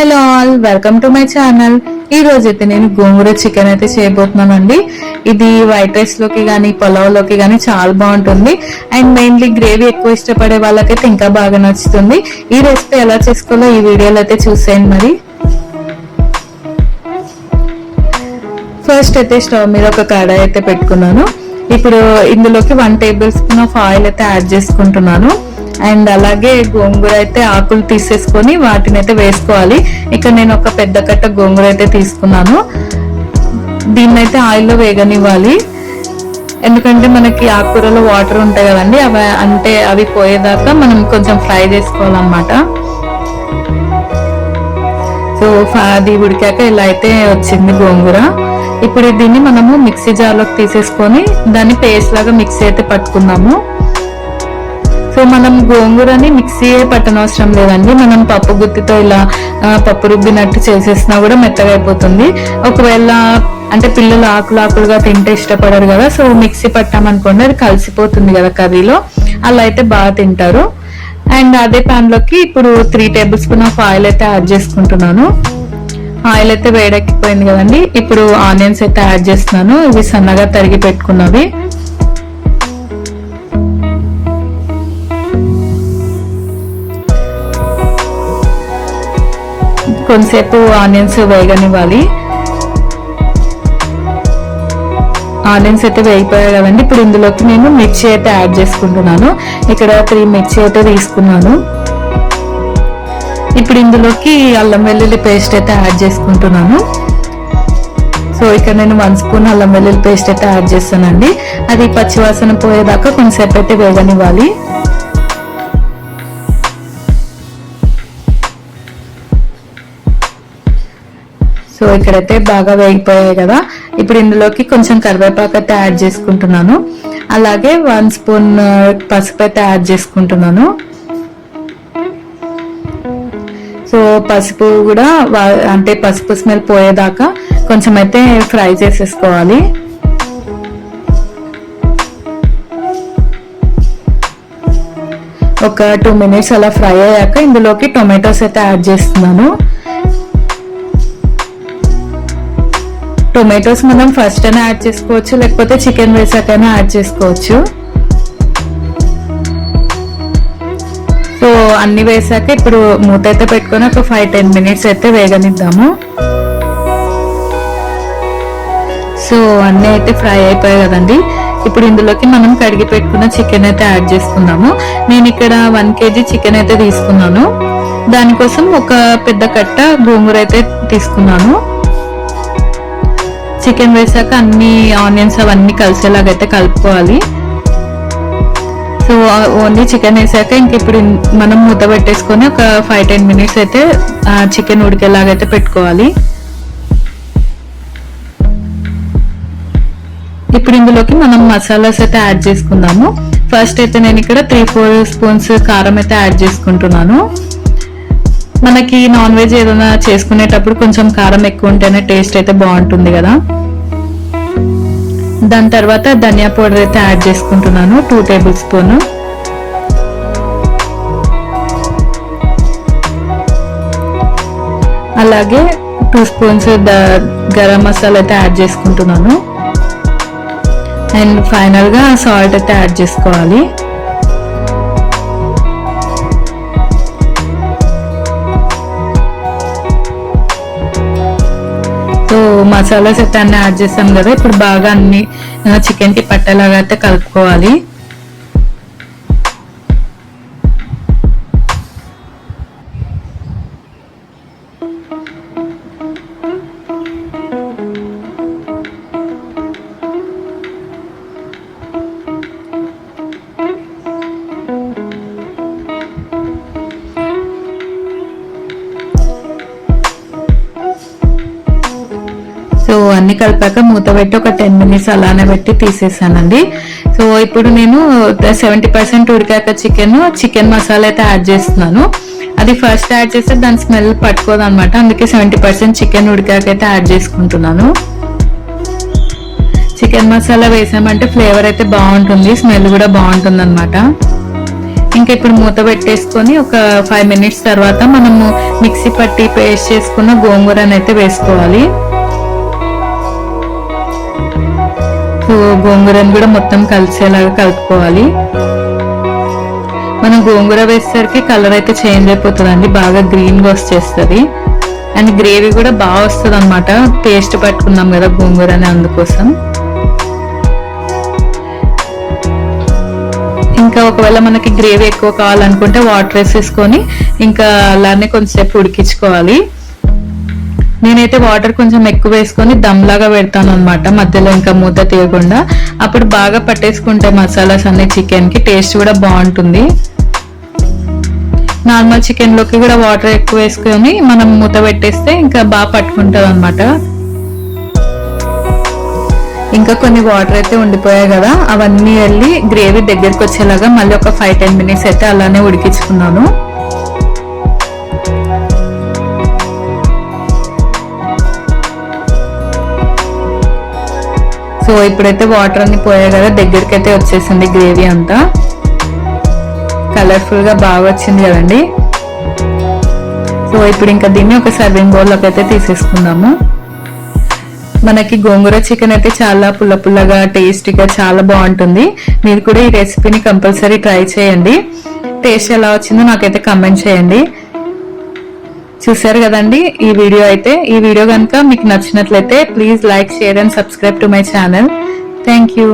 Hello all welcome to my channel. ఈ రోజు అయితే నేను గోంగూర చికెన్ అయితే చేయబోతున్నానండి. ఇది వైట్ రైస్లోకి కానీ పులావ్లోకి కానీ చాలా బాగుంటుంది. అండ్ మెయిన్లీ గ్రేవీ ఎక్కువ ఇష్టపడే వాళ్ళకైతే ఇంకా బాగా నచ్చుతుంది. ఈ రెసిపీ ఎలా చేసుకోవాలో ఈ వీడియోలో అయితే చూసేయండి మరి. ఫస్ట్ అయితే స్టవ్ మీద ఒక కడాయి అయితే పెట్టుకున్నాను. ఇప్పుడు ఇందులోకి one tablespoon of oil అయితే యాడ్ చేసుకుంటున్నాను. అండ్ అలాగే గోంగూర అయితే ఆకులు తీసేసుకొని వాటిని అయితే వేసుకోవాలి. ఇక్కడ నేను ఒక పెద్ద కట్ట గోంగూర అయితే తీసుకున్నాను. దీన్ని అయితే ఆయిల్లో వేగనివ్వాలి. ఎందుకంటే మనకి ఆకుకూరలో వాటర్ ఉంటాయి కదండి అవి అంటే అవి పోయేదాకా మనం కొంచెం ఫ్రై చేసుకోవాలన్నమాట. సో అది ఉడికాక ఇలా అయితే వచ్చింది గోంగూర. ఇప్పుడు దీన్ని మనము మిక్సీ జార్లోకి తీసేసుకొని దాన్ని పేస్ట్ లాగా మిక్సీ అయితే పట్టుకున్నాము. సో మనం గోంగూరని మిక్సీ పట్టనవసరం లేదండి. మనం పప్పు గుత్తితో ఇలా పప్పు రుబ్బినట్టు చేసేసినా కూడా మెత్తగా అయిపోతుంది. ఒకవేళ అంటే పిల్లలు ఆకులు ఆకులుగా తింటే ఇష్టపడరు కదా సో మిక్సీ పట్టామనుకోండి అది కలిసిపోతుంది కదా కర్రీలో. అలా అయితే బాగా తింటారు. అండ్ అదే పాన్లోకి ఇప్పుడు three tablespoon of oil అయితే యాడ్ చేసుకుంటున్నాను. ఆయిల్ అయితే వేడెక్కిపోయింది కదండి. ఇప్పుడు ఆనియన్స్ అయితే యాడ్ చేస్తున్నాను. ఇవి సన్నగా తరిగి పెట్టుకున్నవి. కొంతసేపు ఆనియన్స్ వేగనివ్వాలి. ఆనియన్స్ అయితే వేగిపోయాయి కదండి. ఇప్పుడు ఇందులోకి నేను మిర్చి అయితే యాడ్ చేసుకుంటున్నాను. ఇక్కడ త్రీ మిర్చి అయితే తీసుకున్నాను. ఇప్పుడు ఇందులోకి అల్లం వెల్లుల్లి పేస్ట్ అయితే యాడ్ చేసుకుంటున్నాను. సో ఇక్కడ నేను వన్ స్పూన్ అల్లం వెల్లుల్లి పేస్ట్ అయితే యాడ్ చేస్తానండి. అది పచ్చివాసన పోయేదాకా కొంతసేపు అయితే వేగనివ్వాలి. సో ఇక్కడైతే బాగా వేగిపోయాయి కదా. ఇప్పుడు ఇందులోకి కొంచెం కరివేపాకు అయితే యాడ్ చేసుకుంటున్నాను. అలాగే వన్ స్పూన్ పసుపు అయితే యాడ్ చేసుకుంటున్నాను. సో పసుపు కూడా అంటే పసుపు స్మెల్ పోయేదాకా కొంచెం అయితే ఫ్రై చేసేసుకోవాలి. ఒక టూ మినిట్స్ అలా ఫ్రై అయ్యాక ఇందులోకి టొమాటోస్ అయితే యాడ్ చేస్తున్నాను. టొమాటోస్ మనం ఫస్ట్ అయినా యాడ్ చేసుకోవచ్చు లేకపోతే చికెన్ వేసాకైనా యాడ్ చేసుకోవచ్చు. సో అన్ని వేసాక ఇప్పుడు మూత అయితే పెట్టుకొని ఒక ఫైవ్ టెన్ మినిట్స్ అయితే వేగనిద్దాము. సో అన్నీ అయితే ఫ్రై అయిపోయాయి కదండి. ఇప్పుడు ఇందులోకి మనం కడిగి పెట్టుకున్న చికెన్ అయితే యాడ్ చేసుకుందాము. నేను ఇక్కడ వన్ కేజీ చికెన్ అయితే తీసుకున్నాను. దానికోసం ఒక పెద్ద కట్ట గోంగూర అయితే తీసుకున్నాను. చికెన్ వేసాక అన్ని ఆనియన్స్ అవన్నీ కలిసేలాగైతే కలుపుకోవాలి. సో ఓన్లీ చికెన్ వేసాక ఇంక ఇప్పుడు మనం మూత పెట్టేసుకొని ఒక ఫైవ్ టెన్ మినిట్స్ అయితే చికెన్ ఉడికేలాగైతే పెట్టుకోవాలి. ఇప్పుడు ఇందులోకి మనం మసాలాస్ అయితే యాడ్ చేసుకుందాము. ఫస్ట్ అయితే నేను ఇక్కడ త్రీ ఫోర్ స్పూన్స్ కారం అయితే యాడ్ చేసుకుంటున్నాను. మనకి నాన్ వెజ్ ఏదైనా చేసుకునేటప్పుడు కొంచెం కారం ఎక్కువ ఉంటేనే టేస్ట్ అయితే బాగుంటుంది కదా. దాని తర్వాత ధనియా పౌడర్ అయితే యాడ్ చేసుకుంటున్నాను టూ టేబుల్ స్పూన్ అలాగే టూ స్పూన్స్ గరం మసాలా అయితే యాడ్ చేసుకుంటున్నాను. అండ్ ఫైనల్గా సాల్ట్ అయితే యాడ్ చేసుకోవాలి. సో మసాలాస్ అయితే అన్నీ యాడ్ చేస్తాం కదా ఇప్పుడు బాగా అన్ని చికెన్కి పట్టేలాగా అయితే కలుపుకోవాలి. అన్ని కలిపాక మూత పెట్టి ఒక టెన్ మినిట్స్ అలానే పెట్టి తీసేసానండి. సో ఇప్పుడు నేను సెవెంటీ పర్సెంట్ ఉడికాక చికెన్ చికెన్ మసాలా అయితే యాడ్ చేస్తున్నాను. అది ఫస్ట్ యాడ్ చేస్తే దాని స్మెల్ పట్టుకోదు అనమాట అందుకే సెవెంటీ పర్సెంట్ చికెన్ ఉడికాక అయితే యాడ్ చేసుకుంటున్నాను. చికెన్ మసాలా వేసామంటే ఫ్లేవర్ అయితే బాగుంటుంది స్మెల్ కూడా బాగుంటుంది అనమాట ఇంకా ఇప్పుడు మూత పెట్టేసుకొని ఒక ఫైవ్ మినిట్స్ తర్వాత మనము మిక్సీ పట్టి పేస్ట్ చేసుకున్న గోంగూరని అయితే వేసుకోవాలి. గోంగూరని కూడా మొత్తం కలిసేలాగా కలుపుకోవాలి. మనం గోంగూర వేసేసరికి కలర్ అయితే చేంజ్ అయిపోతుందండి బాగా గ్రీన్గా వచ్చేస్తుంది. అండ్ గ్రేవీ కూడా బాగా వస్తుంది అనమాట పేస్ట్ పట్టుకున్నాం కదా గోంగూర అని అందుకోసం. ఇంకా ఒకవేళ మనకి గ్రేవీ ఎక్కువ కావాలనుకుంటే వాటర్ వేసేసుకొని ఇంకా అలానే కొంచెంసేపు ఉడికించుకోవాలి. నేనైతే వాటర్ కొంచెం ఎక్కువ వేసుకొని దమ్లాగా పెడతాను అనమాట మధ్యలో ఇంకా మూత తీయకుండా. అప్పుడు బాగా పట్టేసుకుంటే మసాలాస్ అన్ని చికెన్కి టేస్ట్ కూడా బాగుంటుంది. నార్మల్ చికెన్లోకి కూడా వాటర్ ఎక్కువ వేసుకొని మనం మూత పెట్టేస్తే ఇంకా బాగా పట్టుకుంటుంది అనమాట ఇంకా కొన్ని వాటర్ అయితే ఉండిపోయాయి కదా. అవన్నీ వెళ్ళి గ్రేవీ దగ్గరికి వచ్చేలాగా మళ్ళీ ఒక ఫైవ్ టెన్ మినిట్స్ అయితే అలానే ఉడికించుకున్నాను. సో ఇప్పుడైతే వాటర్ అన్ని పోయాయి కదా దగ్గరికి అయితే వచ్చేసింది గ్రేవీ అంతా. కలర్ఫుల్గా బాగా వచ్చింది కదండి. సో ఇప్పుడు ఇంకా దీన్ని ఒక సర్వింగ్ బౌల్లోకి అయితే తీసేసుకుందాము. మనకి గోంగూర చికెన్ అయితే చాలా పుల్ల పుల్లగా టేస్టీగా చాలా బాగుంటుంది. మీరు కూడా ఈ రెసిపీని కంపల్సరీ ట్రై చేయండి. టేస్ట్ ఎలా వచ్చిందో నాకైతే కమెంట్ చేయండి. చూసారు కదండి ఈ వీడియో అయితే. ఈ వీడియో కనుక మీకు నచ్చినట్లయితే please like share and subscribe to my channel thank you